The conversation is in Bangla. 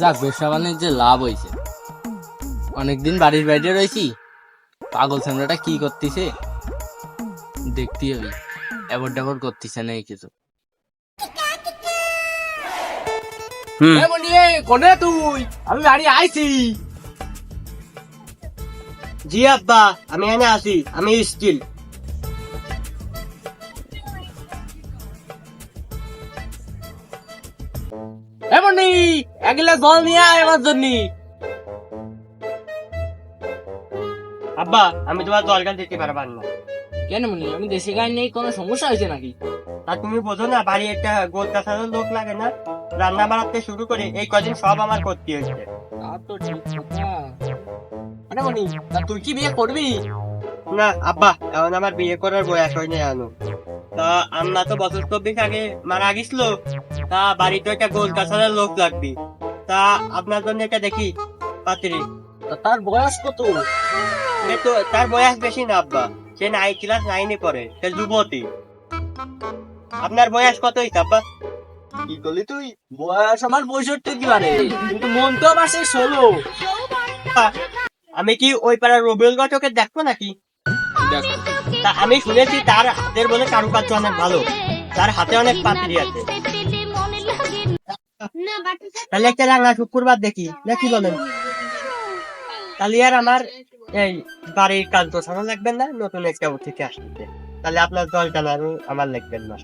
যাক ব্যবসা বাণিজ্যে লাভ হয়েছে অনেকদিন বাড়ির বাইরে রয়েছি পাগল সামরাটা কি করতেছে? দেখতে হবে। এবার ডাবর করতেছে না এই কিছু। কোনে তুই? আমি বাড়ি আইছি। জি আব্বা আমি এনে আছি আমি স্টিল। এমনি এক গ্লাস জল নিয়ে আয় আমার জন্য। আব্বা আমি তোমার দরকার দিতে পারবার না। কেন মনি? আমি দেশে গাই নেই কোনো সমস্যা হয়েছে নাকি? আর তুমি বোঝো না বাড়ি একটা গোল কাছানোর লোক লাগে না রান্না বাড়াতে শুরু করে এই কদিন সব আমার করতে হয়েছে। আর তো ঠিক কথা আরে মনি তুই কি বিয়ে করবি? না আব্বা এখন আমার বিয়ে করার বয়স হয়নি আনো তা আম্মা তো বছর চব্বিশ আগে মারা গেছিল। তা বাড়িতে একটা গোল লোক লাগবে। তা আপনার জন্য দেখি পাত্রী। তার বয়স কত? তো তার বয়স বেশি না আব্বা। সে নাই ক্লাস নাইনে পড়ে সে যুবতী। আপনার বয়স কত হইছে আব্বা? কি করলি তুই? বয়স আমার পঁয়ষট্টি দিবারে কিন্তু মন তো আমার সেই ষোলো আমি কি ওই পাড়ার রবিউল ঘটকের দেখব নাকি? আমি শুনেছি তার হাতের বলে কারুকার্য অনেক ভালো। তার হাতে অনেক পাতিরি আছে। তাহলে একটা রাঙা শুক্রবার দেখি। না কি বলেন? তাহলে আর আমার এই বাড়ির কাজ তো সারা লাগবে না নতুন একটা উঠে আসতে তাহলে আপনার দলটা আমার লাগবেন না।